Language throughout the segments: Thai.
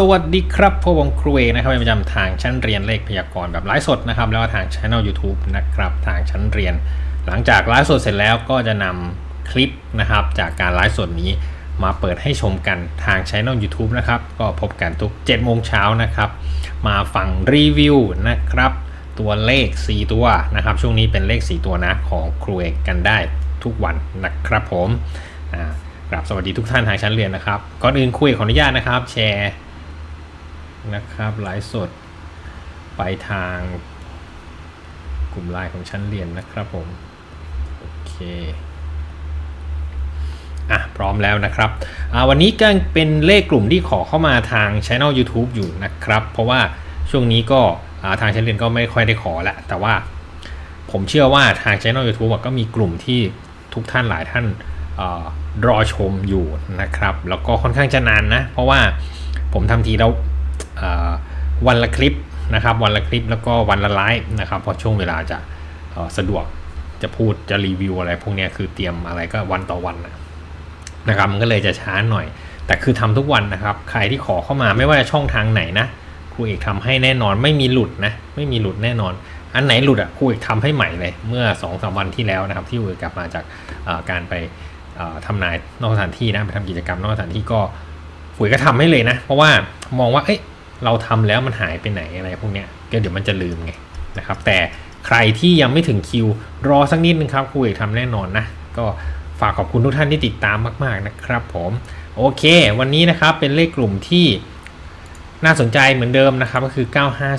สวัสดีครับพวงครูเอกนะครับเป็นประจำทางชั้นเรียนเลขพยากรณ์แบบไลฟ์สดนะครับ แล้วก็ทางช่อง YouTube นะครับทางชั้นเรียน หลังจากไลฟ์สดเสร็จแล้วก็จะนำคลิปนะครับ จากการไลฟ์สดนี้มาเปิดให้ชมกันทางช่อง YouTube นะครับ ก็พบกันทุก7โมงเช้านะครับ มาฟังรีวิวนะครับ ตัวเลข 4 ตัวนะครับ ช่วงนี้เป็นเลข 4 ตัวนะของครูเอกกันได้ทุกวันนะครับผมกราบสวัสดีทุกท่านทางชั้นเรียนนะครับ ก่อนอื่นคุยขออนุญาตนะครับ แชร์ นะครับไลฟ์สดไปทางกลุ่มไลน์ของชั้นเรียนนะครับผม โอเคอะพร้อมแล้วนะครับวันนี้ก็เป็นเลขกลุ่มที่ขอเข้ามาทางช่ anel YouTube อยู่นะครับ เพราะว่าช่วงนี้ก็ทางชั้นเรียนก็ไม่ค่อยได้ขอละแต่ว่าผมเชื่อว่าทางช่ anel YouTube ก็มีกลุ่มที่ทุกท่านหลายท่านอรอชมอยู่นะครับ แล้วก็ค่อนข้างจะนานนะ เพราะว่าผมทำทีแล้ว วันละคลิปนะครับ วันละคลิปแล้วก็วันละไลฟ์นะครับเพราะช่วงเวลาจะสะดวกจะพูดจะรีวิวอะไร พวกนี้คือเตรียมอะไรก็วันต่อวันนะครับ มันก็เลยจะช้าหน่อย แต่คือทำทุกวันนะครับ ใครที่ขอเข้ามาไม่ว่าจะช่องทางไหนนะครูเอกทำให้แน่นอนไม่มีหลุดนะไม่มีหลุดแน่นอน อันไหนหลุดอะครูเอกทำให้ใหม่เลยเมื่อ2อสวันที่แล้วนะครับ ที่ครูเอกกลับมาจากการไปเอ่อทำนายนอกสถานที่นะไปทำกิจกรรมนอกสถานที่ก็ครูเอกก็ทำให้เลยนะ เพราะว่ามองว่าเอ้ย เราทำแล้วมันหายไปไหนอะไรพวกเนี้ยก็เดี๋ยวมันจะลืมไงนะครับ แต่ใครที่ยังไม่ถึงคิวรอสักนิดนึงครับครูเอกทำแน่นอนนะ ก็ฝากขอบคุณทุกท่านที่ติดตามมาก ๆนะครับ ผมโอเค วันนี้นะครับเป็นเลขกลุ่มที่น่าสนใจเหมือนเดิมนะครับ ก็คือ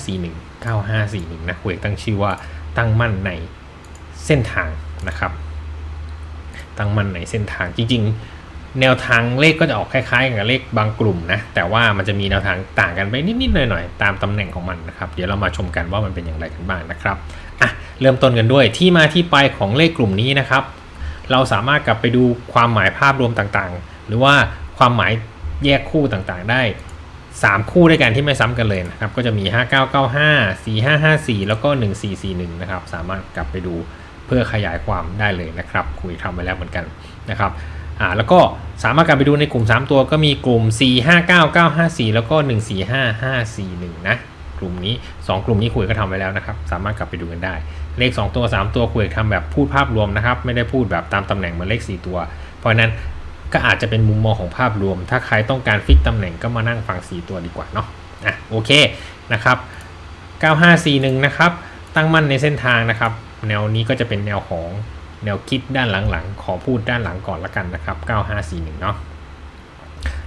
9541 9541 นะคุยตั้งชื่อว่าตั้งมั่นในเส้นทางนะครับ ตั้งมั่นในเส้นทางจริงๆ แนวทางเลขก็จะออกคล้ายๆกับเลขบางกลุ่มนะ แต่ว่ามันจะมีแนวทางต่างกันไปนิดๆหน่อยๆตามตำแหน่งของมันนะครับ เดี๋ยวเรามาชมกันว่ามันเป็นอย่างไรกันบ้างนะครับอะเริ่มต้นกันด้วยที่มาที่ไปของเลขกลุ่มนี้นะครับ เราสามารถกลับไปดูความหมายภาพรวมต่างๆ หรือว่าความหมายแยกคู่ต่างๆ ได้ 3 คู่ด้วยกันที่ไม่ซ้ำกันเลยนะครับ ก็จะมี 5995 4554 แล้วก็ 1441 นะครับ สามารถกลับไปดูเพื่อขยายความได้เลยนะครับ คุยทำไว้แล้วเหมือนกันนะครับ อ่าแล้วก็สามารถกลับไปดูในกลุ่ม 3 ตัวก็มีกลุ่ม 459954 แล้วก็ 145541 นะ กลุ่มนี้ 2 กลุ่มนี้คุยก็ทำไว้แล้วนะครับ สามารถกลับไปดูกันได้ เลข 2 ตัว 3 ตัวคุยทำแบบพูดภาพรวมนะครับ ไม่ได้พูดแบบตามตำแหน่งเหมือนเลข 4 ตัว เพราะฉะนั้นก็อาจจะเป็นมุมมองของภาพรวม ถ้าใครต้องการฟิกตำแหน่งก็มานั่งฟัง 4 ตัวดีกว่าเนาะอะโอเคนะครับ 9541 นะครับ ตั้งมั่นในเส้นทางนะครับ แนวนี้ก็จะเป็นแนวของ แนวคิดด้านหลังๆ ขอพูดด้านหลังก่อนละกันนะครับ 9541 เนาะ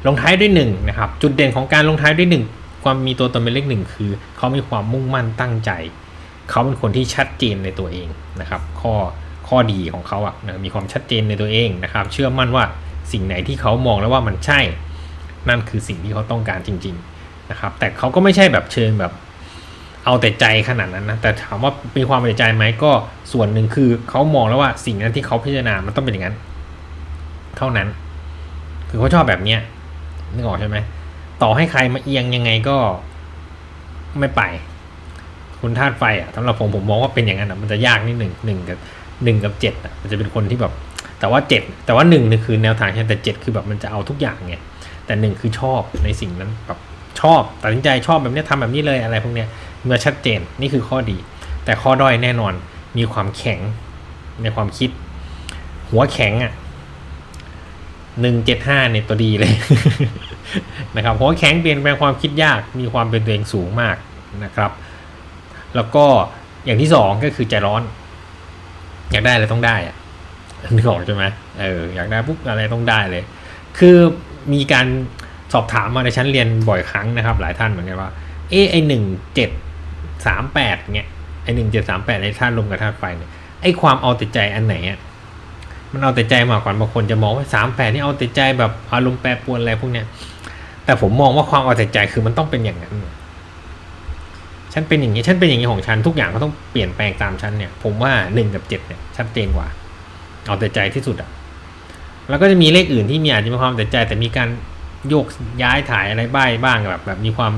ลงท้ายด้วย1นะครับ จุดเด่นของการลงท้ายด้วย 1 ความมีตัวตนเป็นเลขหนึ่งคือ เขามีความมุ่งมั่นตั้งใจ เขาเป็นคนที่ชัดเจนในตัวเองนะครับ ข้อข้อดีของเขาอะนะมีความชัดเจนในตัวเองนะครับ เชื่อมั่นว่าสิ่งไหนที่เขามองแล้วว่ามันใช่ นั่นคือสิ่งที่เขาต้องการจริง ๆนะครับ แต่เขาก็ไม่ใช่แบบเชิงแบบ เอาแต่ใจขนาดนั้นนะแต่ถามว่ามีความเอาแต่ใจไหมก็ส่วนหนึ่งคือเขามองแล้วว่าสิ่งนั้นที่เขาพิจารณามันต้องเป็นอย่างนั้น เท่านั้น คือเขาชอบแบบเนี้ยนึกออกใช่ไหมต่อให้ใครมาเอียงยังไงก็ไม่ไป คุณธาตุไฟอะสำหรับผมผมมองว่าเป็นอย่างนั้นอะมันจะยากนิดหนึ่งหนึ่งกับหนึ่งกับเจ็ดอะมันจะเป็นคนที่แบบ แต่ว่าเจ็ดแต่ว่าหนึ่งนี่คือแนวทางใช่แต่เจ็ดคือแบบมันจะเอาทุกอย่างไงแต่หนึ่งคือชอบในสิ่งนั้นแบบชอบตัดสินใจชอบแบบนี้ยทำแบบนี้เลยอะไรพวกเนี้ย เมื่อชัดเจนนี่คือข้อดี แต่ข้อด้อยแน่นอนมีความแข็งในความคิด หัวแข็งอะหนึ่งเจ็ดห้าเนี่ยตัวดีเลยนะครับหัวแข็งเปลี่ยนแปลงความคิดยากมีความเป็นตัวเองสูงมากนะครับ แล้วก็อย่างที่สองก็คือใจร้อน อยากได้อะไรต้องได้อะนึกออกใช่ไหมเอออยากได้ปุ๊บอะไรต้องได้เลย คือมีการสอบถามมาในชั้นเรียนบ่อยครั้งนะครับ หลายท่านเหมือนกันว่าเอไอหนึ่งเจ็ด สามแปดเนี่ยไอหนึ่งเจ็ดสามแปดในธาตุลมกับธาตุไฟเนี่ยไอความเอาแต่ใจอันไหนอะมันเอาแต่ใจมากกว่าบางคนจะมองว่าสามแปดนี่เอาแต่ใจแบบอารมณ์แปรปรวนอะไรพวกเนี้ยแต่ผมมองว่าความเอาแต่ใจคือมันต้องเป็นอย่างนั้นฉันเป็นอย่างนี้ฉันเป็นอย่างนี้ของฉันทุกอย่างก็ต้องเปลี่ยนแปลงตามฉันเนี่ย ผมว่าหนึ่งกับเจ็ดเนี่ยชัดเจนกว่า เอาแต่ใจที่สุดอะแล้วก็จะมีเลขอื่นที่มีอาจจะมีความแต่ใจแต่มีการโยกย้ายถ่ายอะไรบ้าบ้างแบบแบบมีความ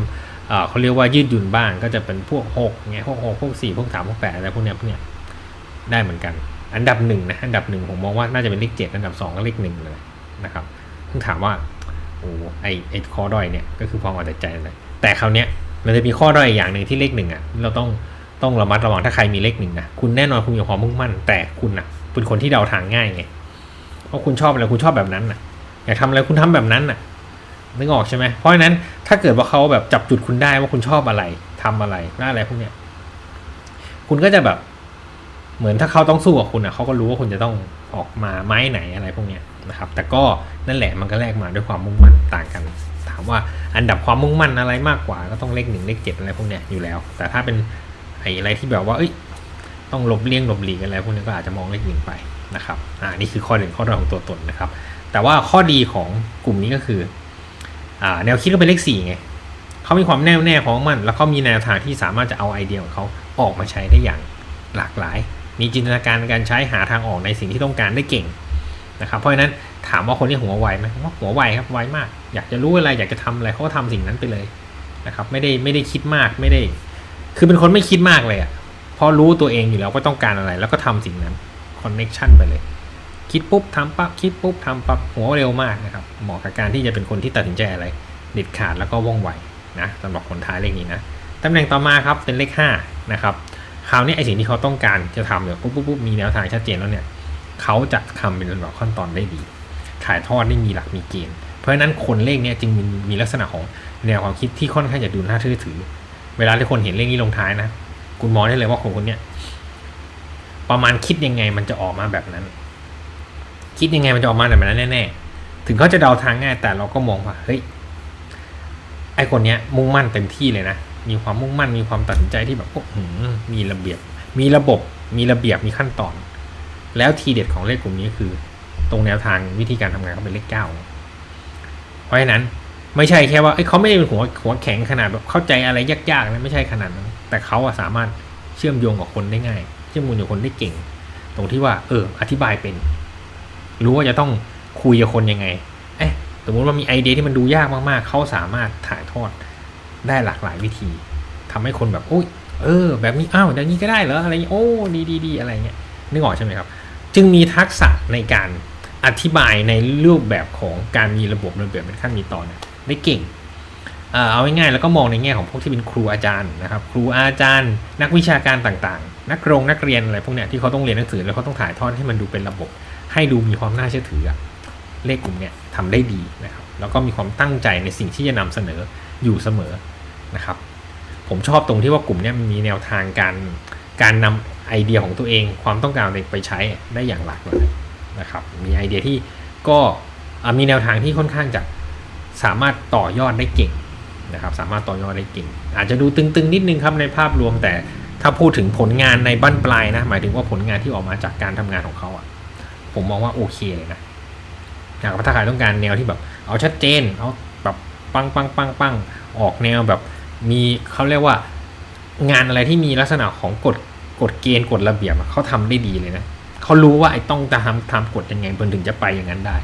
เขาเรียกว่ายืดหยุ่นบ้างก็จะเป็นพวกหกเงี้ยพวกหกพวกสี่พวกสามพวกแปดอะไรพวกเนี้ยพวกเนี้ยได้เหมือนกัน อันดับหนึ่งนะอันดับหนึ่งผมมองว่าน่าจะเป็นเลขเจ็ดอันดับสองก็เลขหนึ่งเลยนะครับซึ่งถามว่าโอ้ไอไอข้อด้อยเนี่ยก็คือความเอาแต่ใจนั่นแหละแต่คราวเนี้ยมันจะมีข้อด้อยอย่างหนึ่งที่เลขหนึ่งอะเราต้องต้องระมัดระวังถ้าใครมีเลขหนึ่งนะคุณแน่นอนคุณมีความมุ่งมั่น แต่คุณอะเป็นคนที่เดาทางง่ายไงเพราะคุณชอบอะไรคุณชอบแบบนั้นอะอยากทำอะไรคุณทำแบบนั้นน่ะ นึกออกใช่ไหมเพราะฉะนั้นถ้าเกิดว่าเขาแบบจับจุดคุณได้ว่าคุณชอบอะไรทำอะไรและอะไรพวกเนี้ยคุณก็จะแบบ เหมือนถ้าเขาต้องสู้กับคุณอะเขาก็รู้ว่าคุณจะต้องออกมาไม้ไหนอะไรพวกเนี้ยนะครับ แต่ก็นั่นแหละมันก็แลกมาด้วยความมุ่งมั่นต่างกัน ถามว่าอันดับความมุ่งมั่นอะไรมากกว่า ก็ต้องเลขหนึ่งเลขเจ็ดอะไรพวกเนี้ยอยู่แล้ว แต่ถ้าเป็นไอ้อะไรที่แบบว่า เอ้ย ต้องหลบเลี่ยงหลบหลีกอะไรพวกนี้ก็อาจจะมองเลขหนึ่งไปนะครับ อ่า นี่คือข้อเด่นข้อด้อยของตัวตนนะครับ แต่ว่าข้อดีของกลุ่มนี้ก็คือ แนวคิดก็เป็นเลขสี่ไงเขามีความแน่วแน่ของมัน แล้วเขามีแนวทางที่สามารถจะเอาไอเดียของเขาออกมาใช้ได้อย่างหลากหลาย มีจินตนาการในการใช้หาทางออกในสิ่งที่ต้องการได้เก่งนะครับ เพราะฉะนั้นถามว่าคนที่หัวไวไหมว่าหัวไวครับไวมาก อยากจะรู้อะไรอยากจะทำอะไรเขาก็ทำสิ่งนั้นไปเลยนะครับไม่ได้ไม่ได้คิดมากไม่ได้ คือเป็นคนไม่คิดมากเลยอะ่ะเพราะรู้ตัวเองอยู่แล้วว่าต้องการอะไร แล้วก็ทำสิ่งนั้นคอนเน็ชันไปเลย คิดปุ๊บทำปั๊บคิดปุ๊บทำปั๊บหัวเร็วมากนะครับเหมาะกับการที่จะเป็นคนที่ตัดสินใจอะไรเด็ดขาดแล้วก็ว่องไวนะสำหรับคนท้ายเลขนี้นะตำแหน่งต่อมาครับเป็นเลข5นะครับคราวนี้ไอสิ่งที่เขาต้องการจะทำเนี่ยปุ๊บปุ๊บปุ๊บมีแนวทางชัดเจนแล้วเนี่ยเขาจะทำเป็นลำดับขั้นตอนได้ดี ถ่ายทอดได้มีหลักมีเกณฑ์เพราะฉะนั้นคนเลขเนี้ยจึงมีมีลักษณะของแนวความคิดที่ค่อนข้างจะดูน่าเชื่อถือ เวลาที่คนเห็นเลขนี้ลงท้ายนะ คุณมองได้เลยว่าคนคนนี้ประมาณคิดยังไงมันจะออกมาแบบนั้น คิดยังไงมันจะออกมาแบบนั้นแน่ๆ ถึงเขาจะเดาทางง่ายแต่เราก็มองว่าเฮ้ยไอคนเนี้ยมุ่งมั่นเต็มที่เลยนะ มีความมุ่งมั่นมีความตัดสินใจที่แบบโอ้โหมีระเบียบ มีระบบ มีระเบียบมีขั้นตอน แล้วทีเด็ดของเลขกลุ่มนี้คือ ตรงแนวทางวิธีการทำงานเขาเป็นเลขเก้าเพราะฉะนั้นไม่ใช่แค่ว่าเเขาไม่ได้เป็นหัวหัวแข็งขนาดแบบเข้าใจอะไรยากๆนะไม่ใช่ขนาดนั้นแต่เขาอะสามารถเชื่อมโยงกับคนได้ง่าย เชื่อมโยงกับคนได้เก่ง ตรงที่ว่าเอออธิบายเป็น รู้ว่าจะต้องคุยกับคนยังไง เอ๊ะสมมติว่ามีไอเดียที่มันดูยากมากๆ เขาสามารถถ่ายทอดได้หลากหลายวิธีทำให้คนแบบโอ้ยเออ แบบนี้อ้าวแบบนี้ก็ได้เหรออะไรอย่างงี้โอ้ดีดีดีอะไรเงี้ยนึกออกใช่ไหมครับ จึงมีทักษะในการอธิบายในรูปแบบของการมีระบบระเบียบเป็นขั้นมีตอนเนี่ยได้เก่งเอาง่ายๆแล้วก็มองในแง่ของพวกที่เป็นครูอาจารย์นะครับ ครูอาจารย์ นักวิชาการต่างๆ นักเรงนักเรียนอะไรพวกเนี้ยที่เขาต้องเรียนหนังสือแล้วเขาต้องถ่ายทอดให้มันดูเป็นระบบ ให้ดูมีความน่าเชื่อถืออะเลขกลุ่มเนี้ยทำได้ดีนะครับแล้วก็มีความตั้งใจในสิ่งที่จะนำเสนออยู่เสมอนะครับ ผมชอบตรงที่ว่ากลุ่มเนี้ยมีแนวทางการการนำไอเดียของตัวเอง ความต้องการไปใช้ได้อย่างหลากหลายนะครับ มีไอเดียที่ก็มีแนวทางที่ค่อนข้างจะสามารถต่อยอดได้เก่งนะครับ สามารถต่อยอดได้เก่ง อาจจะดูตึงๆนิดนึงครับในภาพรวมแต่ถ้าพูดถึงผลงานในบั้นปลายนะหมายถึงว่าผลงานที่ออกมาจากการทำงานของเขาอะ ผมมองว่าโอเคเลยนะนะครับถ้าใครต้องการแนวที่แบบ เอาชัดเจน เอาแบบปังปังปังปังออกแนวแบบมีเขาเรียกว่างานอะไรที่มีลักษณะของกฎกฎเกณฑ์กฎระเบียบเขาทำได้ดีเลยนะเขารู้ว่าไอ้ต้องจะทำทำกฎยังไงมันถึงจะไปอย่างนั้นได้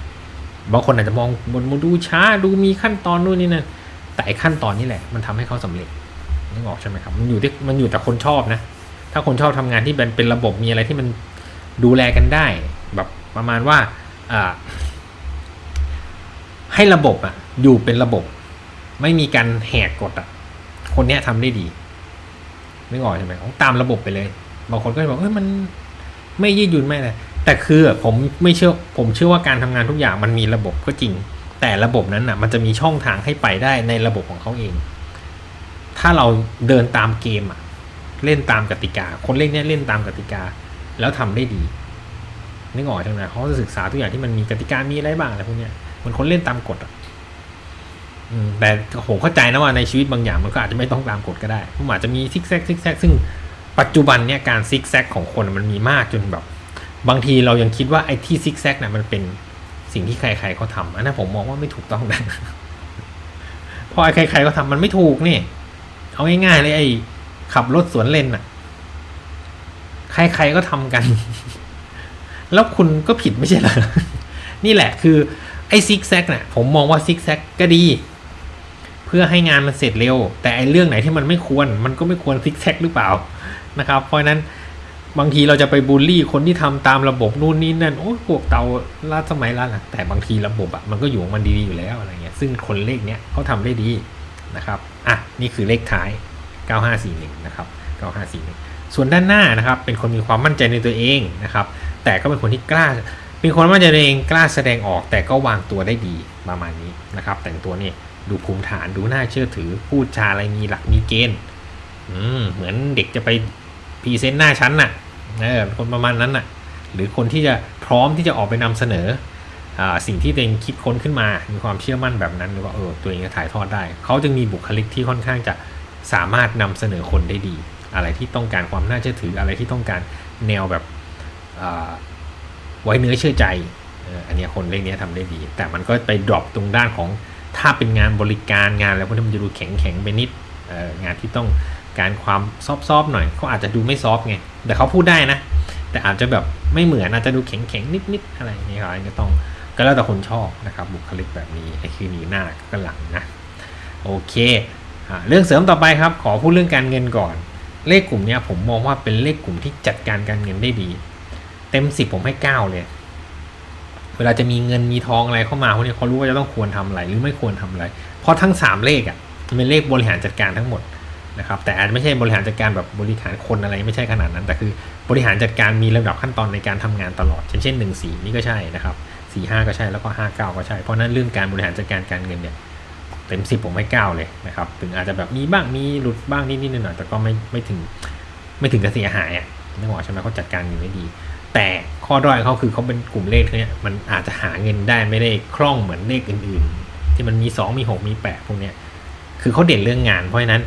บางคนอาจจะมองบนดูช้าดูมีขั้นตอนนู่นนี่นั่นแต่ขั้นตอนนี้แหละ มันทำให้เขาสำเร็จนึกออกใช่ไหมครับ มันอยู่ที่มันอยู่แต่คนชอบนะ ถ้าคนชอบทำงานที่เป็นเป็นระบบมีอะไรที่มันดูแลกันได้ ประมาณว่าให้ระบบอะอยู่เป็นระบบ ไม่มีการแหกกฎอะคนเนี้ยทำได้ดีนึกออกใช่ไหมต้องตามระบบไปเลย บางคนก็จะบอกเอ้ยมันไม่ยืดหยุ่นไม่เลยแต่คือผมไม่เชื่อผมเชื่อว่าการทำงานทุกอย่างมันมีระบบก็จริง แต่ระบบนั้นอะ มันจะมีช่องทางให้ไปได้ในระบบของเขาเอง ถ้าเราเดินตามเกมอะเล่นตามกติกา คนเล่นเนี้ยเล่นตามกติกา แล้วทำได้ดี นึกออกใช่ไหมเขาจะศึกษาทุกอย่างที่มันมีกติกามีอะไรบ้างอะไรพวกเนี้ยมันคนเล่นตามกฎอะแต่ผมเข้าใจนะว่าในชีวิตบางอย่างมันก็อาจจะไม่ต้องตามกฎก็ได้มันอาจจะมีซิกแซกซิกแซกซึ่งปัจจุบันเนี่ยการซิกแซกของคนมันมีมากจนแบบ บางทีเรายังคิดว่าไอ้ที่ซิกแซกน่ะมันเป็นสิ่งที่ใครๆเขาทำอันนั้นผมมองว่าไม่ถูกต้องนะเพราะไอ้ใครๆเขาทำมันไม่ถูกนี่เอาง่ายๆเลยไอ้ขับรถสวนเลนน่ะ ใครๆก็ทำกัน แล้วคุณก็ผิดไม่ใช่เหรอ นี่แหละคือไอ้ซิกแซกน่ะผมมองว่าซิกแซกก็ดี เพื่อให้งานมันเสร็จเร็ว แต่ไอ้เรื่องไหนที่มันไม่ควร มันก็ไม่ควรซิกแซกหรือเปล่านะครับ เพราะนั้นบางทีเราจะไปบูลลี่คนที่ทำตามระบบนู่นนี่นั่นโอ้ยพวกเตาล้าสมัยล้าหลังแต่บางทีระบบอะมันก็อยู่มันดีๆอยู่แล้วอะไรเงี้ยซึ่งคนเลขเนี้ยเขาทำได้ดีนะครับอะนี่คือเลขท้าย 9541 นะครับ 9541 ส่วนด้านหน้านะครับเป็นคนมีความมั่นใจในตัวเองนะครับ แต่ก็เป็นคนที่กล้า เป็นคนมั่นใจในตัวเองกล้าแสดงออก แต่ก็วางตัวได้ดีประมาณนี้นะครับ แต่งตัวนี่ดูภูมิฐานดูน่าเชื่อถือพูดจาอะไรมีหลักมีเกณฑ์เหมือนเด็กจะไปพรีเซนต์หน้าชั้นน่ะเออคนประมาณนั้นน่ะ หรือคนที่จะพร้อมที่จะออกไปนำเสนออสิ่งที่ตัวเองคิดค้นขึ้นมา มีความเชื่อมั่นแบบนั้นหรือว่าเออตัวเองจะถ่ายทอดได้ เขาจึงมีบุคลิกที่ค่อนข้างจะสามารถนำเสนอคนได้ดี อะไรที่ต้องการความน่าเชื่อถืออะไรที่ต้องการแนวแบบ ไว้เนื้อเชื่อใจ อันนี้คนเลขเนี้ยทำได้ดี แต่มันก็ไปดรอปตรงด้านของถ้าเป็นงานบริการงานอะไรพวกนี้มันจะดูแข็งแข็งไปนิดงานที่ต้องการความซอฟๆหน่อยเขาอาจจะดูไม่ซอฟไงแต่เขาพูดได้นะ แต่อาจจะแบบไม่เหมือนอาจจะดูแข็งๆนิดๆอะไรอย่างเงี้ยครับอันนี้ก็ต้องก็แล้วแต่คนชอบนะครับบุคลิกแบบนี้ไอ้คือหนีหน้าก็หลังนะโอเคอเรื่องเสริมต่อไปครับ ขอพูดเรื่องการเงินก่อน เลขกลุ่มเนี้ยผมมองว่าเป็นเลขกลุ่มที่จัดการการเงินได้ดี เต็มสิบผมให้เก้าเลย เวลาจะมีเงินมีทองอะไรเข้ามาพวกนี้เขารู้ว่าจะต้องควรทำอะไรหรือไม่ควรทำอะไร เพราะทั้งสามเลขอะมันเป็นเลขบริหารจัดการทั้งหมดนะครับ แต่อาจจะไม่ใช่บริหารจัดการแบบบริหารคนอะไรไม่ใช่ขนาดนั้น แต่คือบริหารจัดการมีลำดับขั้นตอนในการทำงานตลอด เช่นเช่นหนึ่งสี่นี่ก็ใช่นะครับสี่ห้าก็ใช่แล้วก็ห้าเก้าก็ใช่ เพราะนั้นเรื่องการบริหารจัดการการเงินเนี่ยเต็มสิบผมให้เก้าเลยนะครับ ถึงอาจจะแบบมีบ้างมีหลุดบ้างนิดๆหน่อยแต่ก็ไม่ไม่ถึงไม่ถึงกับเสียหายอะนึกออกใช่ไหมเขาจัดการเงินไม่ดี แต่ข้อด้อยเขาคือเขาเป็นกลุ่มเลขเนี่ยมันอาจจะหาเงินได้ไม่ได้คล่องเหมือนเลขอื่นๆ ที่มันมี 2 มี 6 มี 8 พวกเนี้ยคือเขาเด่นเรื่องงานเพราะฉะนั้น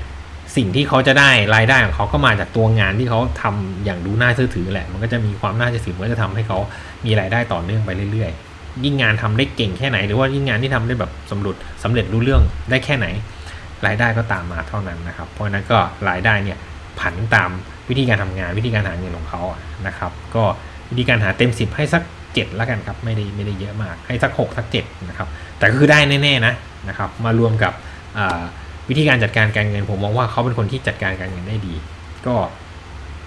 สิ่งที่เขาจะได้รายได้ของเขาก็มาจากตัวงานที่เขาทำอย่างดูน่าเชื่อถือแหละ มันก็จะมีความน่าเชื่อถือมันก็จะทำให้เขามีรายได้ต่อเนื่องไปเรื่อยๆ ยิ่งงานทำได้เก่งแค่ไหน หรือว่ายิ่งงานที่ทำได้แบบสำเร็จสำเร็จรู้เรื่องได้แค่ไหน รายได้ก็ตามมาเท่านั้นนะครับ เพราะฉะนั้นก็รายได้เนี่ยผันตามวิธีการทำงานวิธีการหาเงินของเขาอะนะครับ ก็ วิธีการหาเต็ม 10 ให้สัก 7 แล้วกันครับ ไม่ได้ไม่ได้เยอะมากให้สัก 6 สัก 7 นะครับ แต่ก็คือได้แน่ๆนะนะครับ มารวมกับวิธีการจัดการการเงินผมมองว่าเขาเป็นคนที่จัดการการเงินได้ดี ก็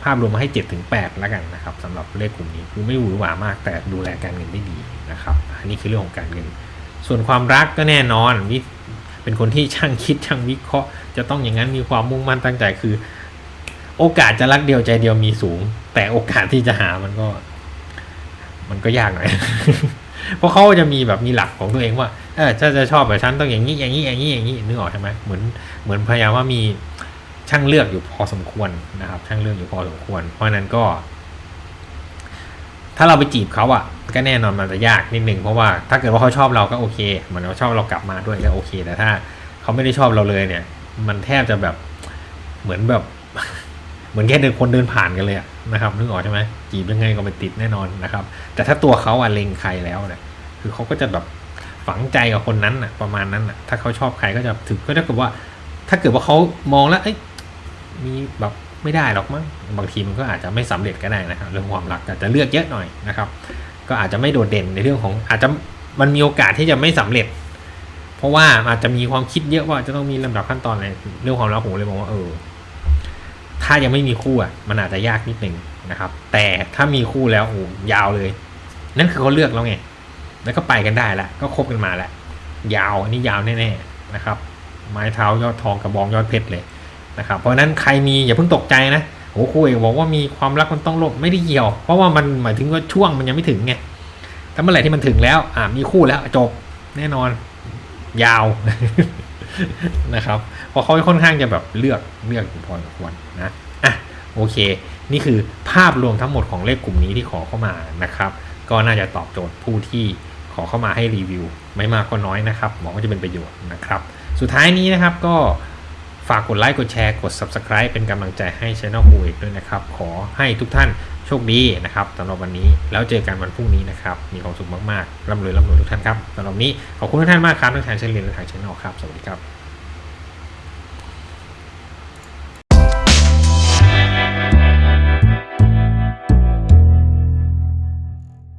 ภาพรวมมาให้7ถึง8แล้วกันนะครับสำหรับเลขกลุ่มนี้คือไม่หวือหวามาก แต่ดูแลการเงินได้ดีนะครับอันนี้คือเรื่องของการเงิน ส่วนความรักก็แน่นอนวิเป็นคนที่ช่างคิดช่างวิเคราะห์ จะต้องอย่างนั้นมีความมุ่งมั่นตั้งใจคือ โอกาสจะรักเดียวใจเดียวมีสูง แต่โอกาสที่จะหามันก็ มันก็ยากหน่อย เพราะเขาจะมีแบบมีหลักของตัวเองว่าเออถ้าจะชอบแบบฉันต้องอย่างนี้อย่างนี้อย่างนี้อย่างนี้นึกออกใช่ไหมเหมือนเหมือนพยายามว่ามีช่างเลือกอยู่พอสมควรนะครับ ช่างเลือกอยู่พอสมควร เพราะนั้นก็ ถ้าเราไปจีบเขาอะ ก็แน่นอนมันจะยากนิดนึงเพราะว่าถ้าเกิดว่าเขาชอบเราก็โอเคเหมือนเขาชอบเรากลับมาด้วยก็โอเค แต่ถ้าเขาไม่ได้ชอบเราเลยเนี่ย มันแทบจะแบบเหมือนแบบ เหมือนแค่เดินคนเดินผ่านกันเลยนะครับนึกออกใช่ไหมจีบยังไงก็ไม่ติดแน่นอนนะครับ แต่ถ้าตัวเขาอะเล็งใครแล้วเนี่ยคือเขาก็จะแบบฝังใจกับคนนั้นอะประมาณนั้นอะถ้าเขาชอบใครก็จะถึงก็ถ้าเกิดว่า ถ้าเกิดว่าเขามองแล้วเอ้ยมีแบบไม่ได้หรอกมั้งบางทีมันก็อาจจะไม่สำเร็จก็ได้นะครับเรื่องความรักอาจจะเลือกเยอะหน่อยนะครับ ก็อาจจะไม่โดดเด่นในเรื่องของอาจจะมันมีโอกาสที่จะไม่สำเร็จ เพราะว่าอาจจะมีความคิดเยอะว่าจะต้องมีลำดับขั้นตอนอะไรเรื่องความรักผมเลยมองว่าเออ ถ้ายังไม่มีคู่อะมันอาจจะยากนิดนึงนะครับ แต่ถ้ามีคู่แล้วโอ้ยาวเลย นั่นคือเขาเลือกแล้วไง แล้วก็ไปกันได้ละก็คบกันมาแล้วยาวอันนี้ยาวแน่ๆนะครับ ไม้เท้ายอดทองกระบองยอดเพชรเลยนะครับเพราะนั้นใครมีอย่าเพิ่งตกใจนะโอ้คุยบอกว่ามีความรักมันต้องลบไม่ได้เกี่ยว เพราะว่ามันหมายถึงว่าช่วงมันยังไม่ถึงไงแต่เมื่อไหร่ที่มันถึงแล้วอ่ามีคู่แล้วจบแน่นอนยาวนะครับ ราะเขาค่อนข้างจะแบบเลือกเลือกอยู่พอสมควรนะอะโอเค นี่คือภาพรวมทั้งหมดของเลขกลุ่มนี้ที่ขอเข้ามานะครับ ก็น่าจะตอบโจทย์ผู้ที่ขอเข้ามาให้รีวิว ไม่มากก็น้อยนะครับหวังว่าจะเป็นประโยชน์นะครับ สุดท้ายนี้นะครับก็ฝากกดไลค์กดแชร์กด Subscribe เป็นกำลังใจให้ Channel คูเอกด้วยนะครับ ขอให้ทุกท่านโชคดีนะครับสำหรับวันนี้แล้วเจอกันวันพรุ่งนี้นะครับ มีความสุขมากๆร่ำรวยร่ำรวยทุกท่านครับสำหรับนี้ขอบคุณทุกท่านมากครับทั้งทางเชนเลียนและทาง Channel ครับ สวัสดีครับ